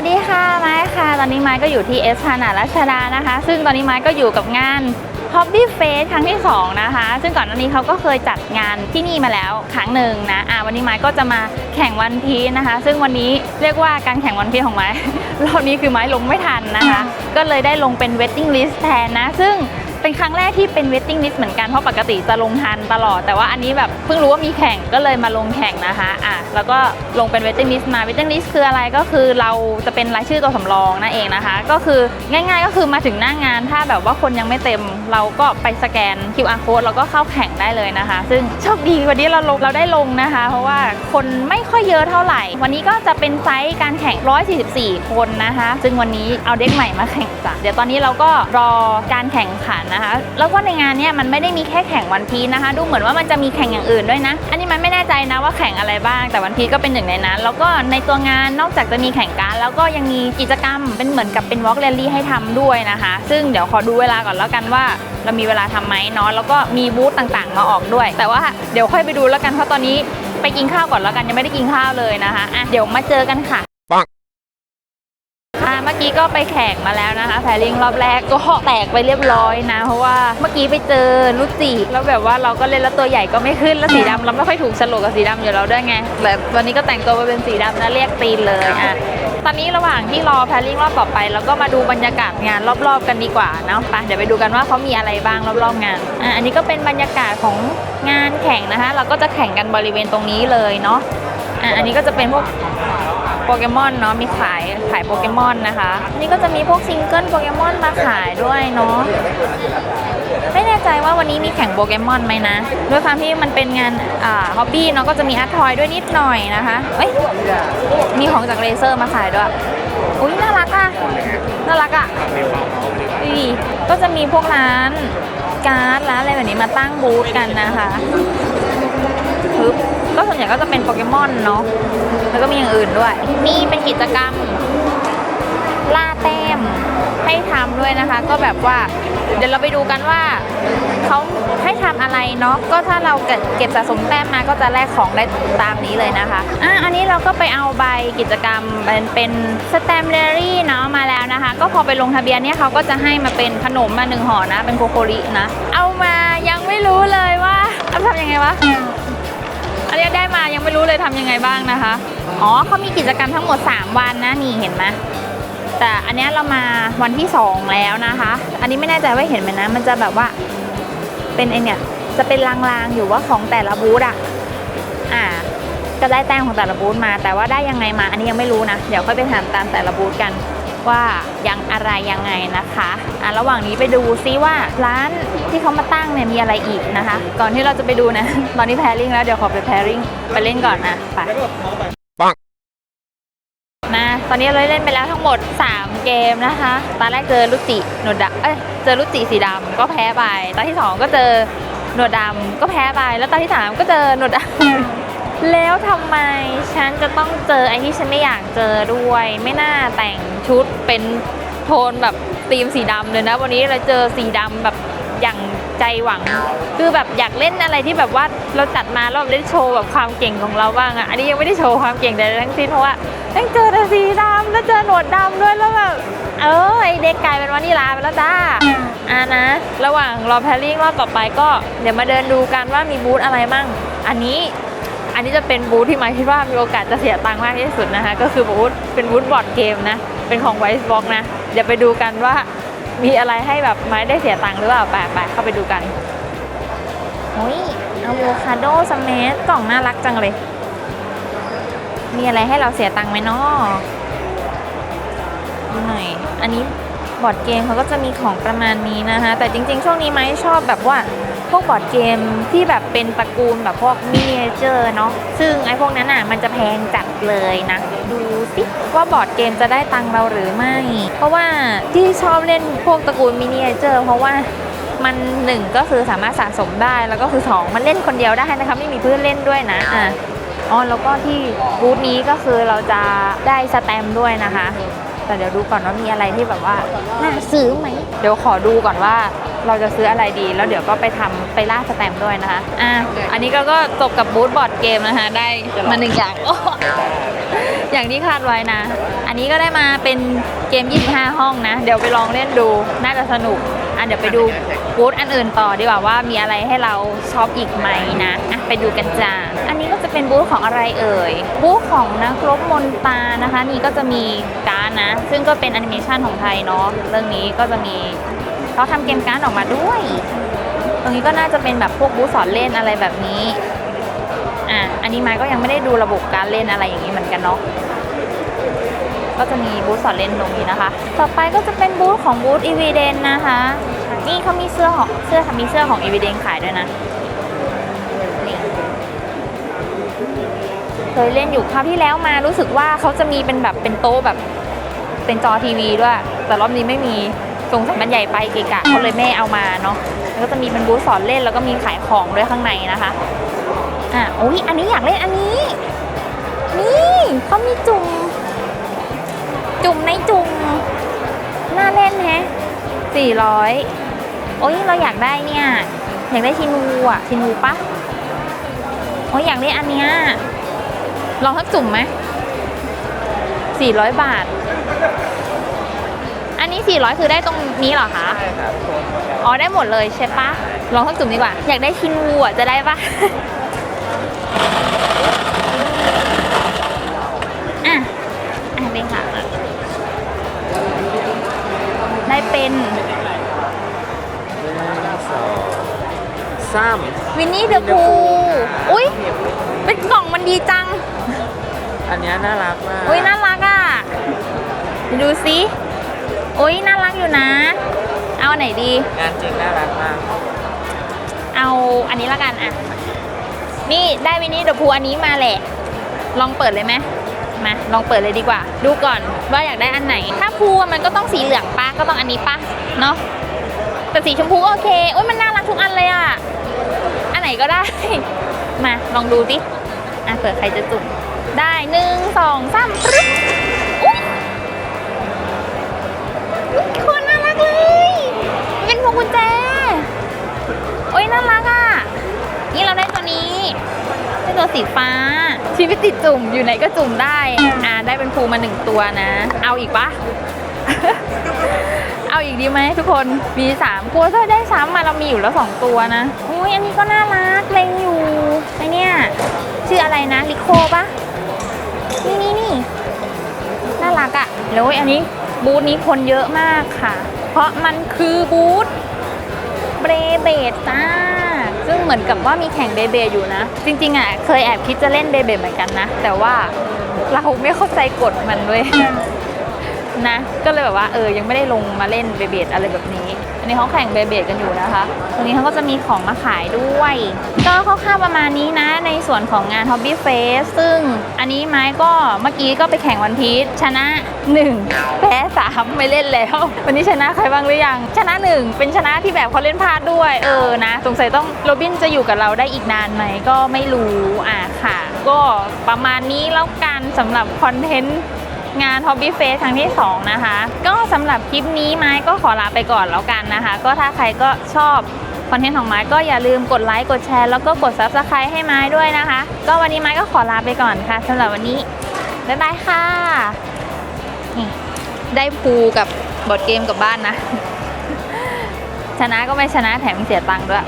วัสดีค่ะไม้ค่ะ ตอนนี้ไม้ก็อยู่ที่เอสพานารัชดานะคะ ซึ่งตอนนี้ไม้ก็อยู่กับงาน Hobby Face ครั้งที่ 2 นะคะ ซึ่งก่อนหน้านี้เขาก็เคยจัดงานที่นี่มาแล้วครั้งหนึ่งนะอ่าวันนี้ไม้ก็จะมาแข่งวันพีนะคะ ซึ่งวันนี้เรียกว่าการแข่งวันพีของไม้ รอบนี้คือไม้ลงไม่ทันนะคะ ก็เลยได้ลงเป็น waiting list แทนนะ ซึ่ง เป็นครั้งแรกที่เป็น waiting list เหมือนกัน เพราะปกติจะลงทันตลอด แต่ว่าอันนี้แบบเพิ่งรู้ว่ามีแข่งก็เลยมาลงแข่งนะคะอะแล้วก็ลงเป็น waiting list มา waiting list คืออะไรก็คือเราจะเป็นรายชื่อตัวสำรองนั่นเองนะคะ ก็คือง่าย ๆ ก็คือมาถึงหน้างาน ถ้าแบบว่าคนยังไม่เต็ม เราก็ไปสแกน QR code แล้วก็เข้าแข่งได้เลยนะคะ ซึ่งโชคดีวันนี้เราลงเราได้ลงนะคะ เพราะว่าคนไม่ค่อยเยอะเท่าไหร่ วันนี้ก็จะเป็นไซส์การแข่ง 144 คนนะคะ ซึ่งวันนี้เอาเด็กใหม่มาแข่งจ้ะเดี๋ยวตอนนี้เราก็รอการแข่งขันนะคะ แล้วก็ในงานเนี้ยมันไม่ได้มีแค่แข่งวันพีนะคะ ดูเหมือนว่ามันจะมีแข่งอย่างอื่นด้วยนะ อันนี้มันไม่แน่ใจนะว่าแข่งอะไรบ้าง แต่วันพีก็เป็นหนึ่งในนั้น แล้วก็ในตัวงานนอกจากจะมีแข่งการแล้วก็ยังมีกิจกรรมเป็นเหมือนกับเป็นวอล์กแรลลี่ให้ทำด้วยนะคะ ซึ่งเดี๋ยวขอดูเวลาก่อนแล้วกันว่าเรามีเวลาทำไหมเนาะแล้วก็มีบูธต่างๆ มาออกด้วย แต่ว่าเดี๋ยวค่อยไปดูแล้วกันเพราะตอนนี้ไปกินข้าวก่อนแล้วกันยังไม่ได้กินข้าวเลยนะคะอะเดี๋ยวมาเจอกันค่ะ่ะเมื่อกี้ก็ไปแข่งมาแล้วนะคะแพรลิงรอบแรกก็แตกไปเรียบร้อยนะ เพราะว่าเมื่อกี้ไปเจอลุจิแล้วแบบว่าเราก็เล่นแล้วตัวใหญ่ก็ไม่ขึ้นแล้วสีดำเราไม่ค่อยถูกฉลกกับสีดำอยู่แล้วด้วยไงแต่วันนี้ก็แต่งตัวมาเป็นสีดำนะเรียกตีนเลยอะตอนนี้ระหว่างที่รอแพรลิงรอบต่อไปเราก็มาดูบรรยากาศงานรอบๆกันดีกว่าเนาะไปเดี๋ยวไปดูกันว่าเขามีอะไรบ้างรอบๆงานอะอันนี้ก็เป็นบรรยากาศของงานแข่งนะคะ เราก็จะแข่งกันบริเวณตรงนี้เลยเนาะอะอันนี้ก็จะเป็นพวก โปเกมอนเนาะมีขายขายโปเกมอนนะคะ นี่ก็จะมีพวกซิงเกิลโปเกมอนมาขายด้วยเนาะไม่แน่ใจว่าวันนี้มีแข่งโปเกมอนไหมนะ ด้วยความที่มันเป็นงานอ่าฮอบบี้เนาะก็จะมีอาร์ทอยด้วยนิดหน่อยนะคะเอ้ยมีของจากเลเซอร์มาขายด้วยอุ้ยน่ารักอะน่ารักอะดูดิก็จะมีพวกร้านการ์ดร้านอะไรแบบนี้มาตั้งบูธกันนะคะ วนใหญ่ก็จะเป็นโปเกมอนเนาะแล้วก็มีอย่างอื่นด้วย นี่เป็นกิจกรรมล่าแต้มให้ทำด้วยนะคะ ก็แบบว่าเดี๋ยวเราไปดูกันว่าเขาให้ทำอะไรเนาะก็ถ้าเราเก็บสะสมแต้มมาก็จะแลกของได้ตามนี้เลยนะคะอะอันนี้เราก็ไปเอาใบกิจกรรมเป็นเป็นสแตมเ a รี่เนาะมาแล้วนะคะ ก็พอไปลงทะเบียนเนี่ยเขาก็จะให้มาเป็นขนมมาหนึ่งห่อนะ เป็นโคโครินะ เอามายังไม่รู้เลยว่าเอาทำยังไงวะ อันนี้ได้มายังไม่รู้เลยทำยังไงบ้างนะคะ อ๋อเขามีกิจกรรมทั้งหมด 3 วันนะนี่เห็นไหมแต่อันนี้เรามาวันที่ 2 แล้วนะคะ อันนี้ไม่แน่ใจว่าเห็นไหมนะ มันจะแบบว่าเป็นไอเนี่ยจะเป็นลางๆอยู่ว่าของแต่ละบูธอะอ่าก็ได้แต้มของแต่ละบูธมา แต่ว่าได้ยังไงมา อันนี้ยังไม่รู้นะ เดี๋ยวค่อยไปถามตามแต่ละบูธกัน ว่ายังอะไรยังไงนะคะอะระหว่างนี้ไปดูซิว่าร้านที่เขามาตั้งเนี่ยมีอะไรอีกนะคะ ก่อนที่เราจะไปดูนะ ตอนนี้แพรริ่งแล้วเดี๋ยวขอไปแพรริ่งไปเล่นก่อนนะไปปังนะตอนนี้เราเล่นไปแล้วทั้งหมด 3 เกมนะคะตอนแรกเจอลุจิหนวดดำเอ้ยเจอลุจิสีดำก็แพ้ไปตอนที่ 2 ก็เจอหนวดดำก็แพ้ไป แล้วตอนที่ 3 ก็เจอหนวดดำ แล้วทำไมฉันจะต้องเจอไอ้ที่ฉันไม่อยากเจอด้วย ไม่น่าแต่งชุดเป็นโทนแบบธีมสีดำเลยนะ วันนี้เราเจอสีดำแบบอย่างใจหวัง คือแบบอยากเล่นอะไรที่แบบว่าเราจัดมาเราได้โชว์แบบความเก่งของเราบ้างอะอันนี้ยังไม่ได้โชว์ความเก่งใดทั้งสิ้นเพราะว่ายังเจอแต่สีดำแล้วเจอหนวดดำด้วยแล้วแบบเออไอเด็กกลายเป็นวานิลาไปแล้วจ้าอ่านะ ระหว่างรอแพรริ่งรอบต่อไปก็เดี๋ยวมาเดินดูกันว่ามีบูธอะไรมั่ง อันนี้ อันนี้จะเป็นบูธที่หมายคิดว่ามีโอกาสจะเสียตังค์มากที่สุดนะคะก็คือบูธเป็นบูธบอร์ดเกมนะเป็นของ White Box นะเดี๋ยวไปดูกันว่ามีอะไรให้แบบไม้ได้เสียตังค์หรือเปล่าไปไปเข้าไปดูกันโอ้ยอะโวคาโดสเมสกล่องน่ารักจังเลย มีอะไรให้เราเสียตังค์ไหมเนาะดูหน่อย อันนี้บอร์ดเกมเขาก็จะมีของประมาณนี้นะคะ แต่จริงๆ ช่วงนี้ไม้ชอบแบบว่า พวกบอร์ดเกมที่แบบเป็นตระกูลแบบพวกมินิเจอร์เนาะซึ่งไอ้พวกนั้นอะมันจะแพงจัดเลยนะ ดูสิว่าบอร์ดเกมจะได้ตังเราหรือไม่ เพราะว่าที่ชอบเล่นพวกตระกูลมินิเจอร์เพราะว่ามันหนึ่งก็คือสามารถสะสมได้แล้วก็คือสองมันเล่นคนเดียวได้นะคะไม่มีเพื่อนเล่นด้วยนะอะอ๋อแล้วก็ที่บูธนี้ก็คือเราจะได้สแตมด้วยนะคะ แต่เดี๋ยวดูก่อนว่ามีอะไรที่แบบว่าน่าซื้อไหมเดี๋ยวขอดูก่อนว่าเราจะซื้ออะไรดี แล้วเดี๋ยวก็ไปทำไปล่าสแตมป์ด้วยนะคะ อะ อันนี้ก็ก็จบกับบูธบอร์ดเกมนะคะ ได้มาหนึ่งอย่างโอ้อย่างที่คาดไว้นะ อันนี้ก็ได้มาเป็นเกม 25 ห้องนะ เดี๋ยวไปลองเล่นดู น่าจะสนุก อะเดี๋ยวไปดูบูธอันอื่นต่อดีกว่าว่ามีอะไรให้เราชอบอีกไหมนะอะไปดูกันจ้า อันนี้ก็จะเป็นบูธของอะไรเอ่ย บูธของนักรบมนตานะคะ นี่ก็จะมีการ์ดนะ ซึ่งก็เป็นแอนิเมชันของไทยเนาะ เรื่องนี้ก็จะมี เขาทำเกมการ์ดออกมาด้วย ตรงนี้ก็น่าจะเป็นแบบพวกบูธสอนเล่นอะไรแบบนี้ อะ อันนี้ไม้ก็ยังไม่ได้ดูระบบการเล่นอะไรอย่างนี้เหมือนกันเนาะก็จะมีบูธสอนเล่นตรงนี้นะคะ ต่อไปก็จะเป็นบูธของบูธ e v i d e n นะคะ นี่เขามีเสื้อของเสื้อมีเสื้อของ e v i d e n ขายด้วยนะเคยเล่นอยู่คราวที่แล้วมารู้สึกว่าเขาจะมีเป็นแบบเป็นโต๊ะแบบเป็นจอทีวีด้วย แต่รอบนี้ไม่มี สงสัยมันใหญ่ไปเกะกะเขาเลยไม่เอามาเนาะแล้วก็จะมีเป็นบูธสอนเล่นแล้วก็มีขายของด้วยข้างในนะคะอะโอ้ยอันนี้อยากเล่นอันนี้ นี่เขามีจุ่มจุ่มในจุ่มน่าเล่นแฮะสี่ร้อยโอ้ยเราอยากได้เนี่ย อยากได้ชินูอะชินูปะโอ้ยอยากเล่นอันเนี้ยลองทักจุ่มไหมสี่ร้อยบาท นนี้สี่ร้อยคือได้ตรงนี้เหรอคะ ใช่ครับอ๋อ ได้หมดเลยใช่ปะลองทักจุ่มดีกว่า อยากได้ชินวูอะจะได้ปะอะ อะเป็นค่ะ ได้เป็นสองสามวินนี่เดอะพูอุ้ยเป็นกล่องมันดีจัง อันเนี้ยน่ารักมาก อุ้ยน่ารักอะ ดูสิ อุ้ยน่ารักอยู่นะ เอาอันไหนดี งานจริงน่ารักมากเอาอันนี้ละกันอะ นี่ได้วินนี่เดอะพูอันนี้มาแหละ ลองเปิดเลยไหมมาลองเปิดเลยดีกว่า ดูก่อนว่าอยากได้อันไหน ถ้าพูอะมันก็ต้องสีเหลืองปะก็ต้องอันนี้ปะเนาะแต่สีชมพูก็โอเคโอ้ยมันน่ารักทุกอันเลยอะ อันไหนก็ได้ มาลองดูดิอะเปิดใครจะจุ่มได้หนึ่งสองสามปึ๊บ คนน่ารักเลยเป็นพวงกุญแจ โอ้ยน่ารักอะ นี่เราได้ตัวนี้ได้ตัวสีฟ้า ชีวิตติดจุ่มอยู่ไหนก็จุ่มได้ อ่าได้เป็นภูมาหนึ่งตัวนะ เอาอีกปะเอาอีกดีไหมทุกคน มีสามกลัวถ้าได้ซ้ำมาเรามีอยู่แล้วสองตัวนะอุ้ยอันนี้ก็น่ารักเลงอยู่ไอเนี่ยชื่ออะไรนะลิโคปะนี่นี่นี่น่ารักอะ่ะแล้วอันนี้ บูธนี้คนเยอะมากค่ะ เพราะมันคือบูธเบรเบดจ้า ซึ่งเหมือนกับว่ามีแข่งเบเบอยู่นะ จริงๆอะเคยแอบคิดจะเล่นเบเบเหมือนกันนะ แต่ว่าเราไม่เข้าใจกฎมันด้วยนะ ก็เลยแบบว่าเออยังไม่ได้ลงมาเล่นเบเบดอะไรแบบนี้ อันนี้เขาแข่งเบเบดกันอยู่นะคะ ตรงนี้เขาก็จะมีของมาขายด้วย ก็คร่าวๆประมาณนี้นะ ในส่วนของงาน Hobby Face ซึ่งอันนี้ไม้ก็เมื่อกี้ก็ไปแข่งวันพีชชนะ 1 แพ้3ไม่เล่นแล้ว วันนี้ชนะใครบ้างหรือยัง ชนะ 1 เป็นชนะที่แบบเขาเล่นพลาดด้วย เออนะ สงสัยต้องโรบินจะอยู่กับเราได้อีกนานไหมก็ไม่รู้อะค่ะ ก็ประมาณนี้แล้วกันสำหรับคอนเทนต์ งาน Hobby Face ครั้งที่ 2 นะคะ ก็สำหรับคลิปนี้ไม้ก็ขอลาไปก่อนแล้วกันนะคะ ก็ถ้าใครก็ชอบคอนเทนต์ของไม้ก็อย่าลืมกดไลค์กดแชร์แล้วก็กด Subscribe ให้ไม้ด้วยนะคะ ก็วันนี้ไม้ก็ขอลาไปก่อนค่ะสำหรับวันนี้ บ๊ายบายค่ะนี่ได้พูกับบอร์ดเกมกับบ้านนะ ชนะก็ไม่ชนะแถมเสียตังค์ด้วย